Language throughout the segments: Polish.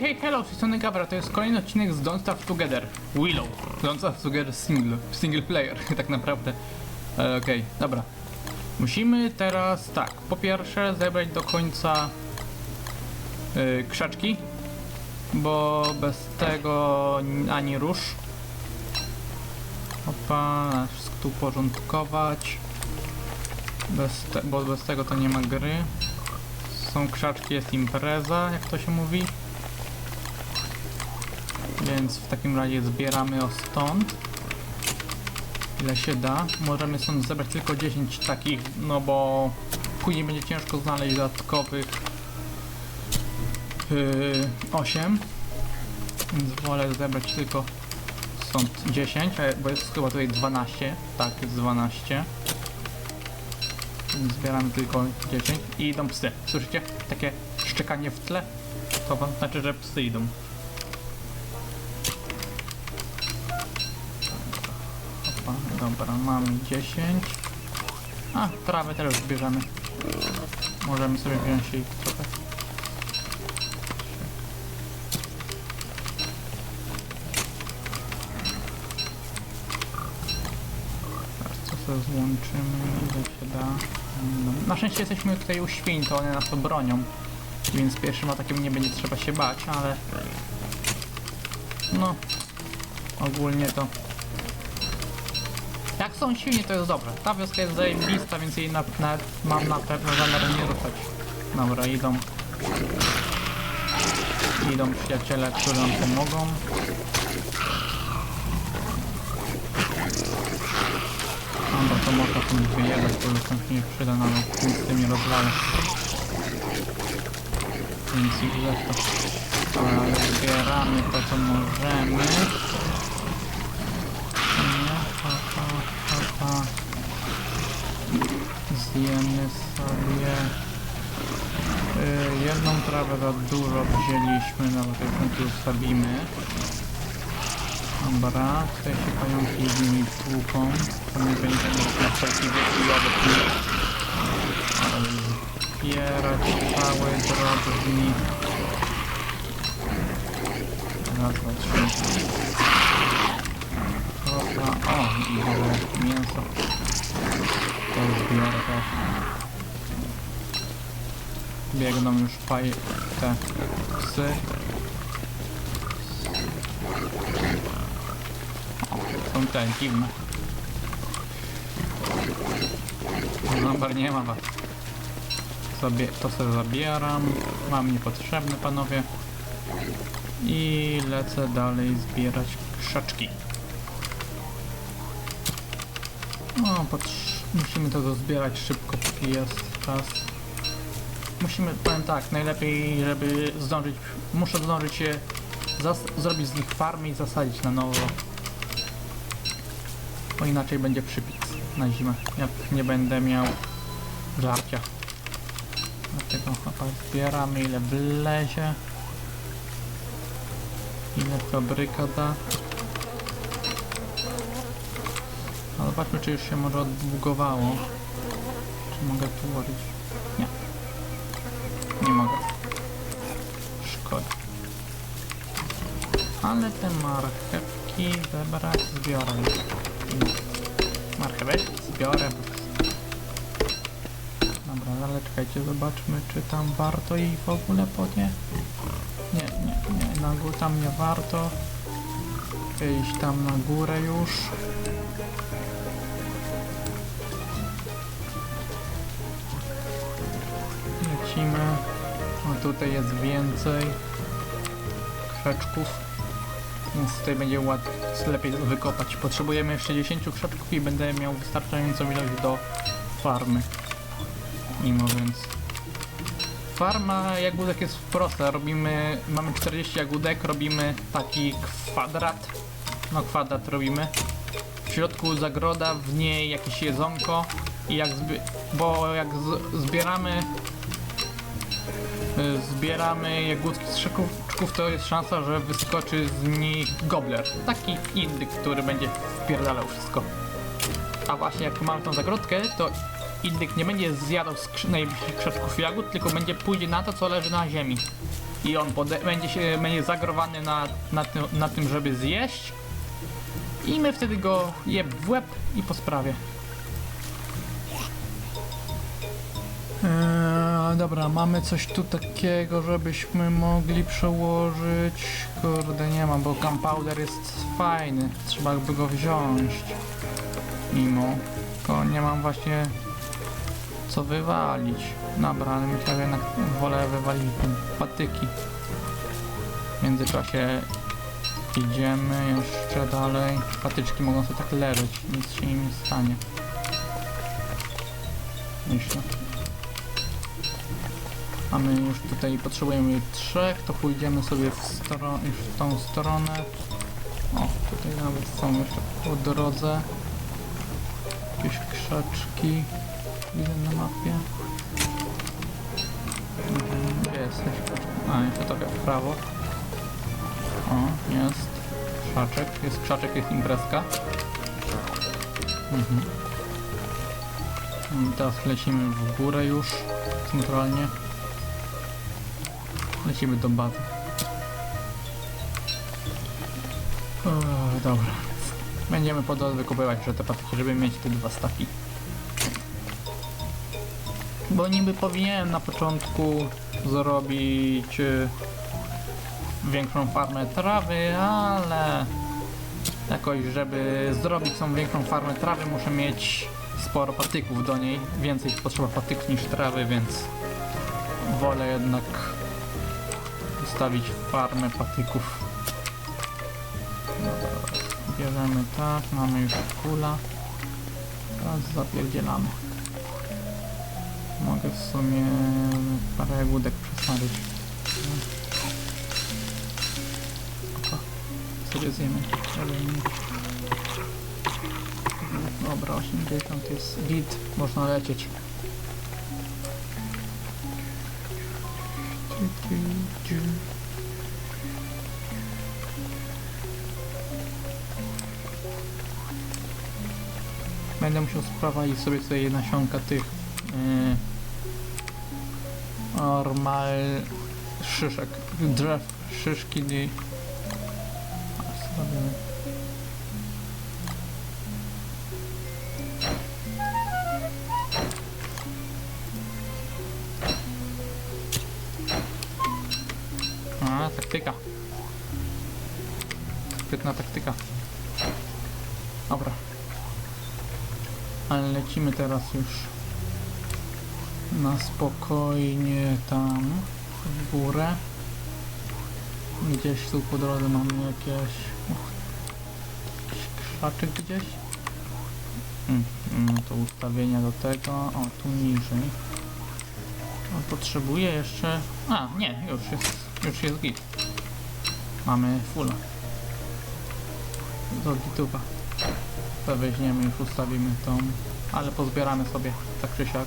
Hej, hello, z strony Gabra, to jest kolejny odcinek z Don't Starve Together. Willow. Don't Starve Together single, single player, tak naprawdę. E, Okej, dobra. Musimy teraz, tak, po pierwsze zebrać do końca y, krzaczki, bo bez tego ani rusz. Opa, wszystko tu porządkować. Bez te, bo bez tego to nie ma gry. Są krzaczki, jest impreza, jak to się mówi. Więc w takim razie zbieramy o stąd. Ile się da. Możemy stąd zebrać tylko 10 takich, no bo później będzie ciężko znaleźć dodatkowych yy, 8. Więc wolę zebrać tylko stąd 10, a- bo jest chyba tutaj 12. Tak, jest 12. Więc zbieramy tylko 10 i idą psy. Słyszycie? Takie szczekanie w tle? To znaczy, że psy idą. Opa, dobra, mamy 10. A, trawę też zbierzemy. Możemy sobie wziąć jej trochę. Teraz co sobie złączymy, ile się da. No, Na szczęście jesteśmy tutaj u świń, to one nas obronią. Więc pierwszym atakiem nie będzie trzeba się bać, ale... No, ogólnie to są silni, to jest dobre. Ta wioska jest zajebista, więc jej na, na, mam na pewno zamiar nie ruszać. Dobra, idą. Idą przyjaciele, którzy nam pomogą. Dobra, to można tu wyjechać, bo już nie przyda nawet nic z tym nie rozwalę. Więc ich zresztą. Ale zbieramy to, co możemy. Trawę za dużo wzięliśmy, no bo to już tu zostawimy. Dobra, tutaj się pająki z nimi tłuką. To nie będzie na wszelki wychwilowy tłuk. Ale zbierać cały drobnik. Raz, dwa, trzy. Dobra, o, i mięso. To zbiorę też. Biegną już paj... te psy. Są te dziwne. Dobra, nie ma was. Sobie, to sobie zabieram. Mam niepotrzebne panowie. I lecę dalej zbierać krzaczki. No, patrz, musimy to dozbierać szybko, póki jest czas. Musimy, powiem tak, najlepiej, żeby zdążyć, muszę zdążyć się zrobić z nich farmy i zasadzić na nowo. Bo inaczej będzie przypis na zimę, jak nie będę miał żarcia. Dlatego chyba zbieramy ile wlezie. Ile fabryka da. No zobaczmy, czy już się może odbugowało. Czy mogę tu włożyć? Mogę. Szkoda. Ale te marchewki zebrać zbiorę. Marchewek zbiorę. Dobra, ale czekajcie, zobaczmy, czy tam warto jej w ogóle podnie. Nie, nie, nie, na górę tam nie warto. Iść tam na górę już. Lecimy. Tutaj jest więcej krzaczków. Więc tutaj będzie łatwiej, lepiej wykopać. Potrzebujemy jeszcze 10 krzaczków i będę miał wystarczającą ilość do farmy. Mimo więc. Farma jagódek jest prosta. Robimy, mamy 40 jagódek, robimy taki kwadrat. No kwadrat robimy. W środku zagroda, w niej jakieś jedzonko i jak bo jak zbieramy zbieramy jagódki z krzaczków, to jest szansa, że wyskoczy z nich gobler. Taki indyk, który będzie wpierdalał wszystko. A właśnie jak mamy tą zagrodkę, to indyk nie będzie zjadał skrzy- najbliższych krzaczków jagód, tylko będzie pójdzie na to, co leży na ziemi. i on będzie, się, będzie zagrowany na, na, tym, na tym, żeby zjeść i my wtedy go jeb w łeb i po sprawie. Eee, dobra, mamy coś tu takiego, żebyśmy mogli przełożyć. Kurde, nie mam, bo gunpowder jest fajny. Trzeba by go wziąć. Mimo. Tylko nie mam właśnie co wywalić. Dobra, ale myślę, że jednak wolę wywalić patyki. W międzyczasie idziemy jeszcze dalej. Patyczki mogą sobie tak leżeć, nic się im nie stanie. Myślę. A my już tutaj potrzebujemy trzech, to pójdziemy sobie w, stro- już w tą stronę. O, tutaj nawet są jeszcze po drodze. Jakieś krzaczki. Widzę na mapie. Gdzie jesteś? A, jeszcze trochę w prawo. O, jest. Krzaczek. Jest krzaczek, jest imprezka. Mhm. Teraz lecimy w górę już. Centralnie. Lecimy do bazy. O, dobra. Będziemy po drodze wykupywać jeszcze te patyki, żeby mieć te dwa staki. Bo niby powinienem na początku zrobić y, większą farmę trawy, ale jakoś, żeby zrobić tą większą farmę trawy, muszę mieć sporo patyków do niej. Więcej potrzeba patyków niż trawy, więc wolę jednak ustawić farmę patyków. Dobra, bierzemy tak, mamy już kula. Teraz zapierdzielamy. Mogę w sumie parę jagódek przesmażyć. Opa, sobie zjemy. Dobra, 80 jest git, można lecieć. Będę musiał sprowadzić sobie tutaj nasionka tych yy, normal szyszek, drzew, szyszki taktyka. Sprytna taktyka. Dobra. Ale lecimy teraz już na spokojnie tam w górę. Gdzieś tu po drodze mamy jakieś, jakiś krzaczek gdzieś. No to ustawienia do tego. O, tu niżej. On potrzebuje jeszcze... A, nie, już jest, już jest git. Mamy fulla. Do gituwa. To weźmiemy już ustawimy tą, ale pozbieramy sobie tak czy siak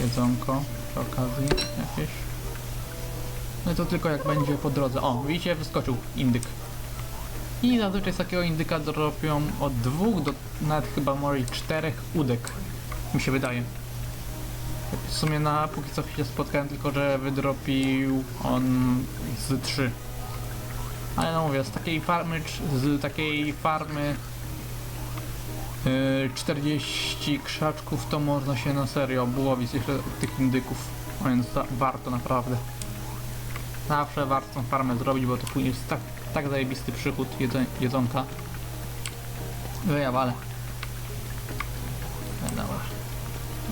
jedzonko przy okazji jakieś. No i to tylko jak będzie po drodze. O, widzicie, wyskoczył indyk. I zazwyczaj z takiego indyka dropią od dwóch do nawet chyba może czterech udek. Mi się wydaje. W sumie na póki co się spotkałem tylko, że wydropił on z trzy. Ale no mówię, z takiej farmy, z takiej farmy Yy, 40 krzaczków to można się na serio obłowić tych indyków, a więc warto naprawdę. Zawsze warto tą farmę zrobić, bo to później jest tak, tak zajebisty przychód jedzonka. No ja wale. Dobra.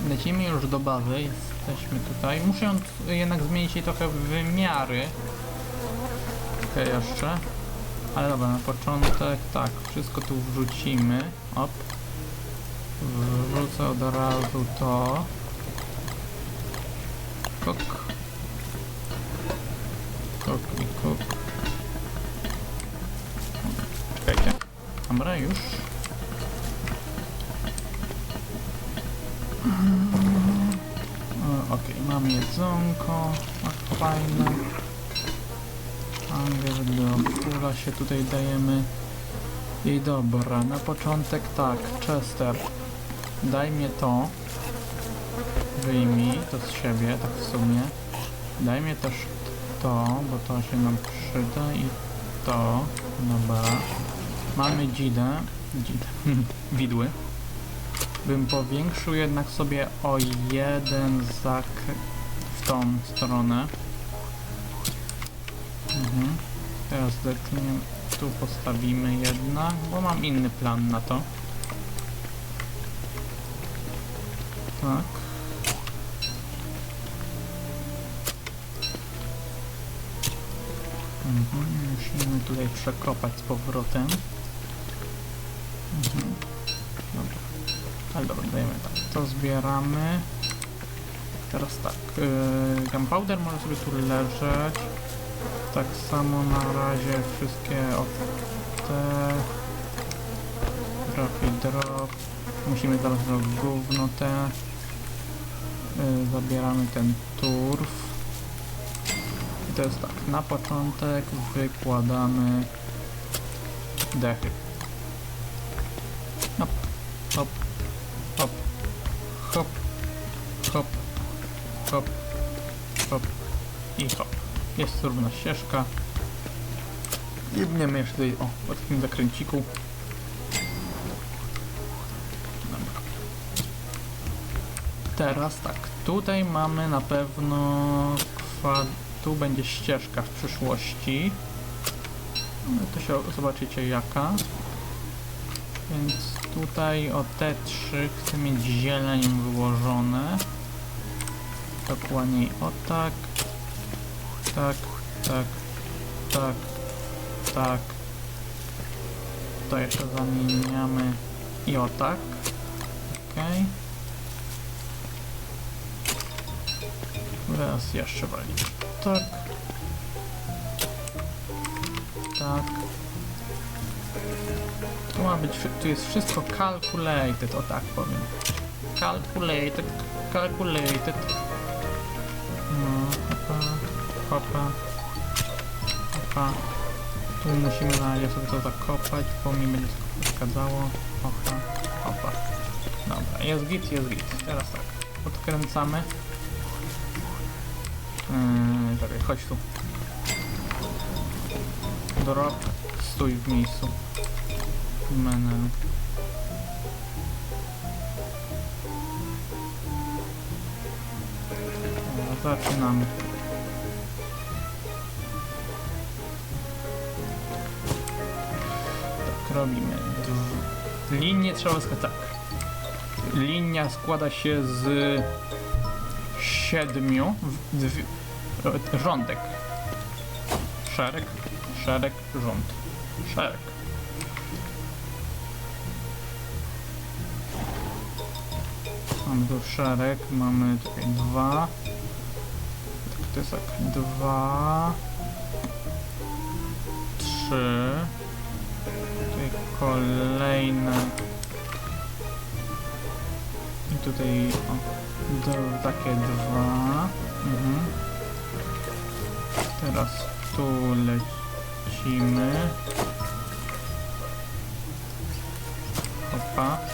Lecimy już do bazy, jesteśmy tutaj. Muszę jednak zmienić jej trochę wymiary. Okej, jeszcze. Ale dobra, na początek tak, wszystko tu wrzucimy. Op. Wrzucę od razu to. Kok. Kok i kok. Czekajcie. Dobra, już. E, Okej, mam jedzonko. Tak, fajne. Angiel do kula się tutaj dajemy. I dobra, na początek tak, Chester, daj mnie to. Wyjmij to z siebie, tak w sumie. Daj mnie też to, bo to się nam przyda i to. Dobra. Mamy dzidę. Dzidę. Widły. Bym powiększył jednak sobie o jeden zak w tą stronę. Mhm. Teraz zetniemy. Tu postawimy jednak, bo mam inny plan na to. Tak. Mhm. Musimy tutaj przekopać z powrotem. Mhm. Dobra. Ale dobra, dajemy tak. To zbieramy. Teraz tak. Yy, gunpowder może sobie tu leżeć. Tak samo na razie wszystkie te drop i drop. Musimy zaraz zrobić gówno te. Yy, zabieramy ten turf. I to jest tak, na początek wykładamy dechy. Hop, hop, hop, hop, hop, hop. Jest równa ścieżka. Jebniemy jeszcze tutaj, o, po takim zakręciku. Dobra. Teraz tak, tutaj mamy na pewno tu będzie ścieżka w przyszłości. No to się zobaczycie jaka. Więc tutaj o te trzy chcę mieć zieleń wyłożone. Dokładniej o tak. Tak, tak, tak, tak. To jeszcze zamieniamy i o tak. Okej. Teraz jeszcze walimy. Tak. Tak. Tu ma być, tu jest wszystko calculated, o tak powiem. Calculated, calculated. No, hopa, hopa. Tu musimy na razie sobie to zakopać, bo mi będzie to przeszkadzało. Hopa, hopa. Dobra, jest git, jest git. Teraz tak, odkręcamy. Yy, czekaj, chodź tu. Drop, stój w miejscu. Menel. Zaczynamy. Robimy. Linię trzeba składać tak. Linia składa się z siedmiu rządek. Szereg, szereg, rząd. Szereg. Mamy tu szereg, mamy tutaj dwa. Tak, to jest tak, dwa. Trzy. Tutaj kolejne. I tutaj o, takie dwa. Mhm. Teraz tu lecimy. Opa.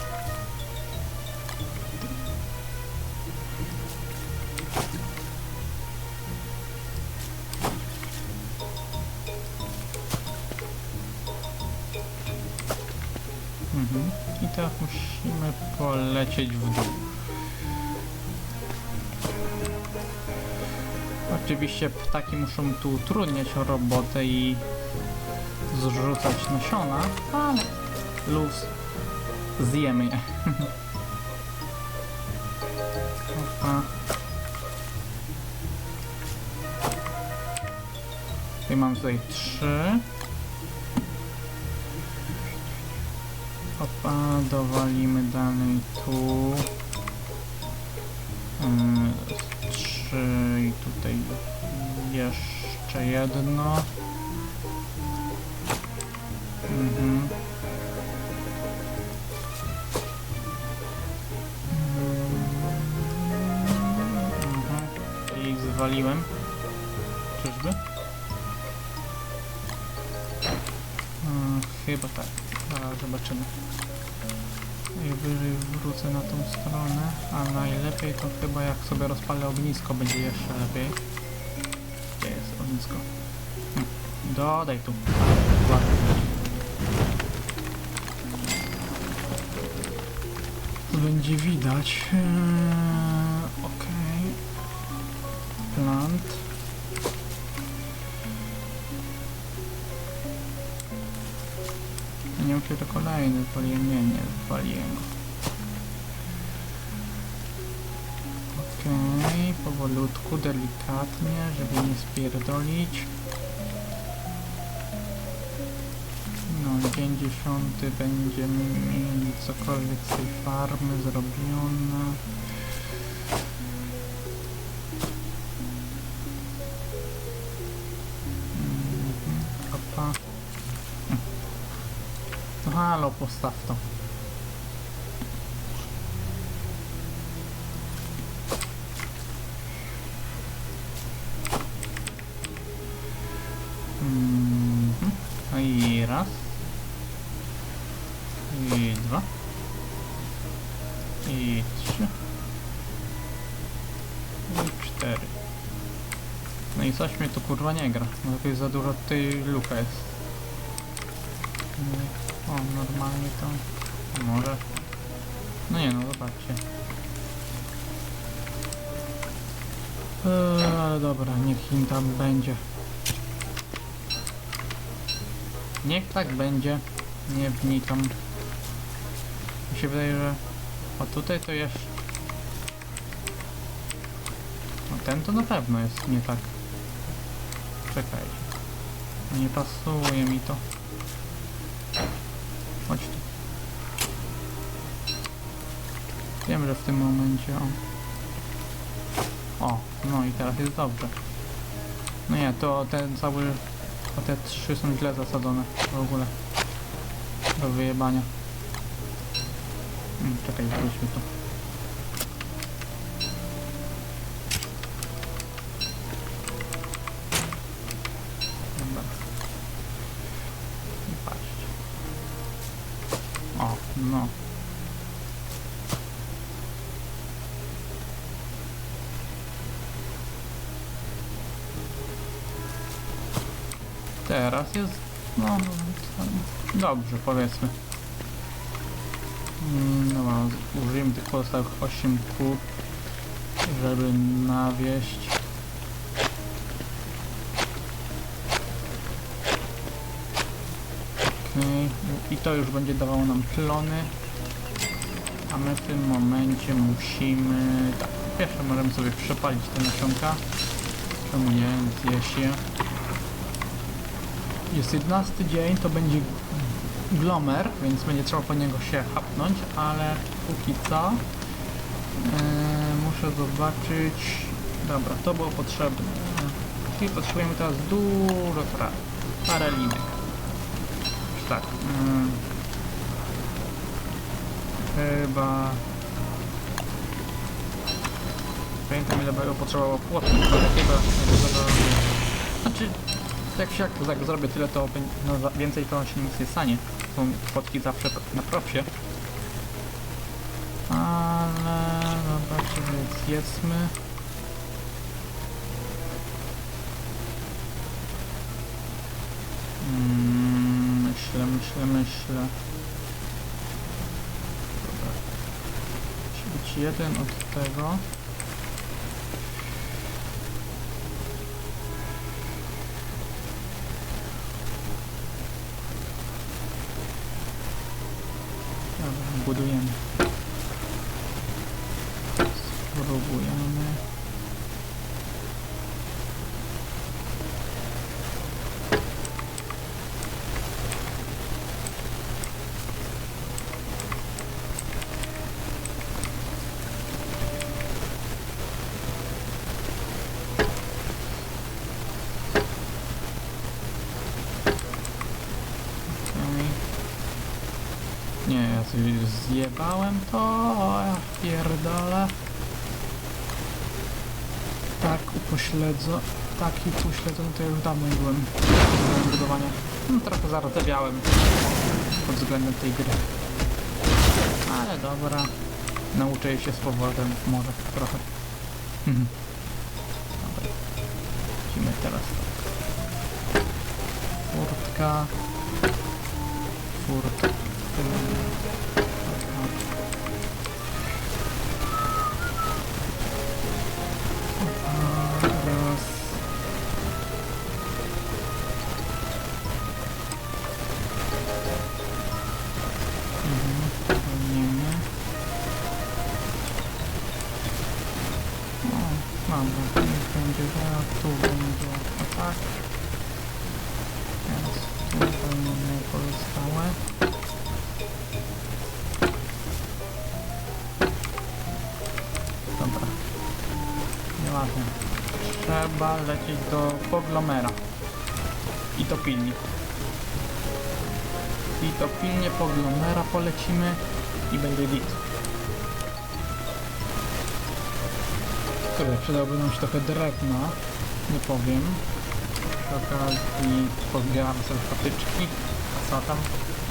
Polecieć w dół. Oczywiście ptaki muszą tu utrudniać robotę i zrzucać nasiona, ale luz zjemy je. I mam tutaj trzy. Dowalimy dalej tu. Ym, trzy i tutaj jeszcze jedno. Mhm. Mhm. I zwaliłem. Czyżby? Mm, chyba tak. Zaraz zobaczymy. Najwyżej wrócę na tą stronę, a najlepiej to chyba jak sobie rozpalę ognisko będzie jeszcze lepiej. Gdzie jest ognisko. Hm. Dodaj tu. Będzie widać. Eee, czy to kolejny paliłem. Nie, nie. Okej, powolutku, delikatnie, żeby nie spierdolić. No, dzień dziesiąty będzie mieli cokolwiek z tej farmy zrobione. Postaw to. Mhm. No i raz. I dwa. I trzy. I cztery. No i coś mnie tu kurwa nie gra. No to jest za dużo tej luka jest. Mm, O, normalnie to... Może... No nie no, zobaczcie. Eee, ale dobra, niech im tam będzie. Niech tak będzie. Nie wnikam. Mi się wydaje, że... O tutaj to jeszcze... No ten to na pewno jest nie tak. Czekaj. Nie pasuje mi to. Chodź tu. Wiem, że w tym momencie o. O, no i teraz jest dobrze. No nie, to ten cały... A te trzy są źle zasadzone w ogóle. Do wyjebania. Hmm, czekaj, wróćmy tu. Dobra. I patrzcie. O, no. Teraz jest, no, tam dobrze powiedzmy. Mm, Dobra, użyjemy tych pozostałych 8 kół, żeby nawieść. Okej, i to już będzie dawało nam plony. A my w tym momencie musimy... Tak, pierwsze możemy sobie przepalić te nasionka. Czemu nie? Zje się. Jest 11 dzień, to będzie glomer, więc będzie trzeba po niego się hapnąć, ale póki co yy, muszę zobaczyć. Dobra, to było potrzebne. Czyli potrzebujemy teraz dużo traw. Parę linek. Tak. Yy, chyba. Pamiętam ile było potrzebowało płotu do takiego, takiego znaczy, jak jak tak zrobię tyle, to no, więcej to się nic nie stanie. Są fotki zawsze na propsie. Ale zobaczcie, więc jedzmy. Mm, myślę, myślę, myślę. Dobra. Musi być jeden od tego. po doon yan. Zjebałem to, ja pierdolę. Tak upośledzo, taki upośledzony to ja już dawno nie byłem budowania. No, trochę zardzewiałem pod względem tej gry. Ale dobra, nauczę się z powrotem może trochę. Mhm. Dobra, lecimy teraz tak. furtka. Furtka. Dobra. Nieważne. Trzeba lecieć do Poglomera. I to pilnie. I to pilnie Poglomera polecimy i będzie git. Kurde, przydałoby nam się trochę drewna. Nie powiem. Przy okazji pozbieramy sobie patyczki. A co tam?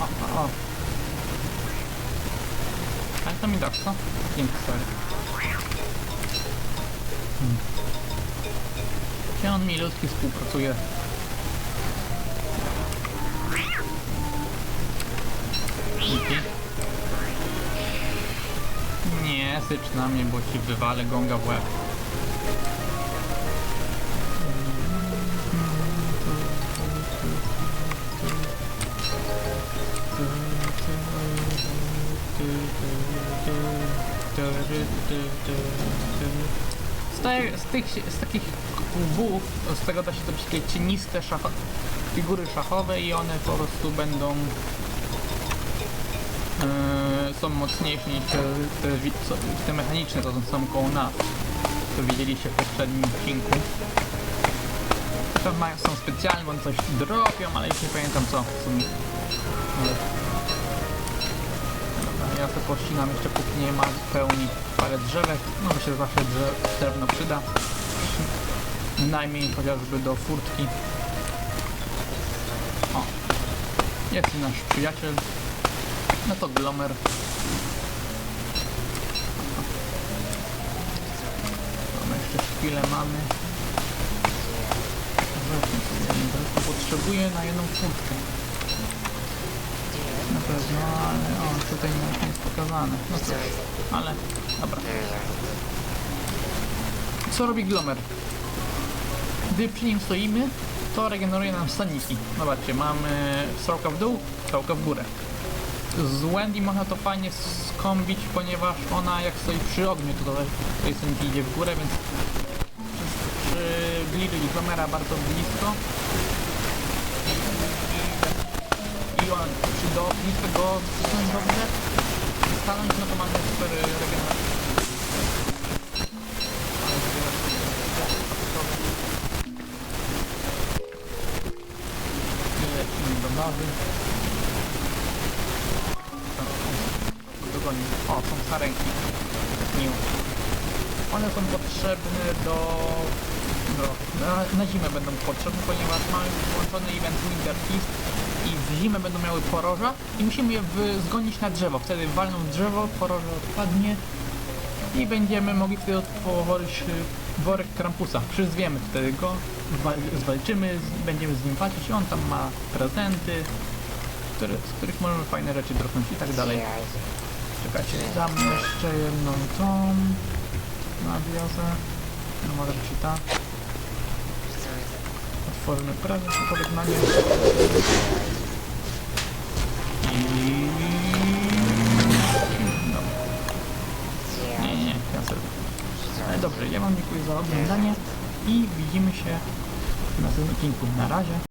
O, o, o. Ale to mi dasz, co? Dzięki, sorry. Hmm. Gdzie on milutki współpracuje? Dzięki. Nie, sycz na mnie, bo ci wywalę gonga w łeb. Z, te, z, tych, z takich kubów, z tego da się zrobić takie cieniste szacho, figury szachowe i one po prostu będą e, są mocniejsze niż te, te, co- te mechaniczne, to są koło nas. To widzieliście w poprzednim odcinku. To są specjalne, one coś dropią, ale już nie pamiętam co. Ja to pościnam jeszcze póki nie ma pełni parę drzewek. No by się zawsze drze- drewno przyda. Najmniej chociażby do furtki. O, jest nasz przyjaciel. No to Glomer. No jeszcze chwilę mamy. Potrzebuję na jedną furtkę. Pewno, ale o, tutaj nie jest pokazane. No cóż, ale dobra. Co robi Glomer? Gdy przy nim stoimy, to regeneruje nam staniki. Zobaczcie, mamy strzałka w dół, strzałka w górę. Z Wendy można to fajnie skombić, ponieważ ona jak stoi przy ogniu, to tutaj staniki idzie w górę, więc przy, przybliżyć Glomera bardzo blisko on przy do blisko go wcisnąć dobrze stanąć, no to mamy super regenerację. Lecimy do bazy. Dogonię. O, są sarenki. One są potrzebne do... na, na zimę będą potrzebne, ponieważ mamy włączony event Winter Feast i w zimę będą miały poroża i musimy je zgonić na drzewo. Wtedy walną drzewo, poroże odpadnie i będziemy mogli wtedy otworzyć y, worek Krampusa. Przyzwiemy wtedy go, zwal- zwalczymy, będziemy z nim i on tam ma prezenty, z których możemy fajne rzeczy dropnąć i tak dalej. Czekajcie, dam jeszcze jedną tą nawiozę. No może być i ta. Prezent na pożegnanie. I... Dobra. Nie, nie, cancel. Ale dobrze, ja wam dziękuję za oglądanie i widzimy się w następnym odcinku. Na razie.